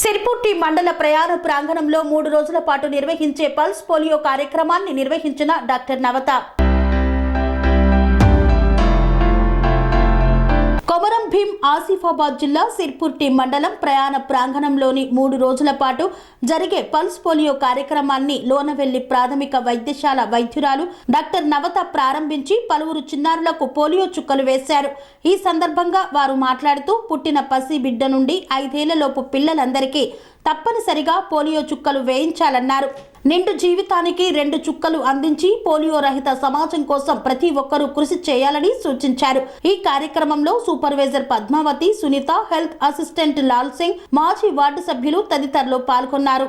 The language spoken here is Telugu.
సిరిపుట్టి మండల ప్రయాణ ప్రాంగణంలో మూడు రోజుల పాటు నిర్వహించే పల్స్ పోలియో కార్యక్రమాన్ని నిర్వహించిన డాక్టర్ నవత. ఆసిఫాబాద్ జిల్లా సిర్పుర్టి మండలం ప్రయాణ ప్రాంగణంలోని మూడు రోజుల పాటు జరిగే పల్స్ పోలియో కార్యక్రమాన్ని లోనవెల్లి ప్రాథమిక వైద్యశాల వైద్యురాలు డాక్టర్ నవత ప్రారంభించి పలువురు చిన్నారులకు పోలియో చుక్కలు వేశారు. ఈ సందర్భంగా వారు మాట్లాడుతూ పుట్టిన పసి బిడ్డ నుండి ఐదేళ్ళలోపు పిల్లలందరికీ తప్పనిసరిగా పోలియో చుక్కలు వేయించాలన్నారు. నిండు జీవితానికి రెండు చుక్కలు అందించి పోలియో రహిత సమాజం కోసం ప్రతి ఒక్కరూ కృషి చేయాలని సూచించారు. ఈ కార్యక్రమంలో supervisor Padmavathi Sunitha health assistant Lal Singh మాజీ వార్డు సభ్యులు తదితరులు పాల్గొన్నారు.